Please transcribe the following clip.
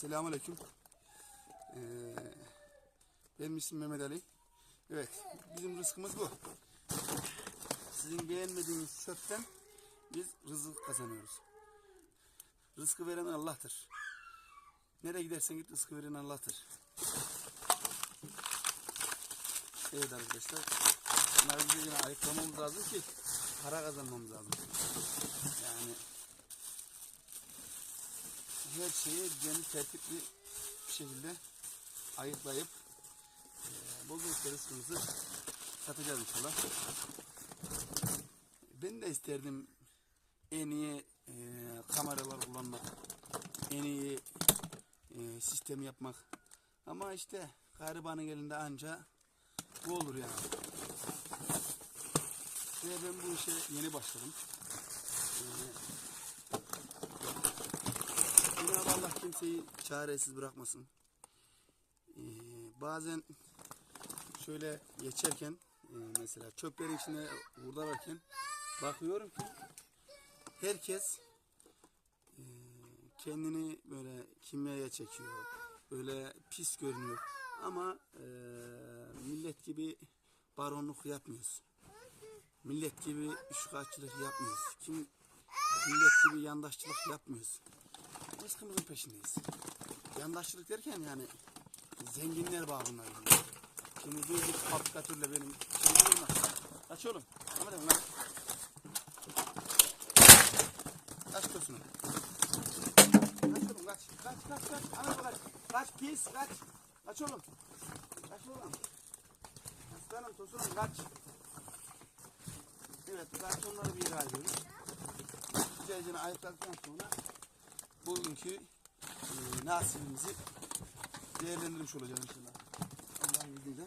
Selamünaleyküm. Ee, benim ismim Mehmet Ali. Evet, bizim rızkımız bu. Sizin beğenmediğiniz çöpten biz rızık kazanıyoruz. Rızkı veren Allah'tır. Nereye gidersen git rızkı veren Allah'tır. Evet arkadaşlar. Bunları bize yine ayıklamamız lazım ki para kazanmamız lazım. Yani her şeyi düzenli tertipli bir şekilde ayıklayıp e, bozulmuş rızkımızı satacağız inşallah. Ben de isterdim en iyi e, kameralar kullanmak, en iyi e, sistem yapmak. Ama işte garibanın elinde anca bu olur yani. Ve ben bu işe yeni başladım. Cenab-ı kimseyi çaresiz bırakmasın. Ee, bazen şöyle geçerken e, mesela çöplerin içine hurdalarken bakıyorum ki herkes e, kendini böyle kimyaya çekiyor. Böyle pis görünüyor. Ama e, millet gibi baronluk yapmıyoruz. Millet gibi şikayetçilik yapmıyoruz. Kim millet gibi yandaşçılık yapmıyoruz. Rızkımızın peşindeyiz. Yandaşçılık derken yani zenginler bağımlar. Yani. Şimdi bir fabrikatörle benim şeyim olmaz. Oğlum. Ahmet abi kaç. Tosunu. Kaç oğlum kaç. Kaç kaç kaç. Abi kaç. Kaç pis kaç. Kaç oğlum. Kaç oğlum. Aslanım tosunum kaç. Evet kartonları bir yere alıyoruz. Güzelce ayıkladıktan sonra bugünkü e, nasibimizi değerlendirmiş olacağız inşallah. Allah'ın izniyle.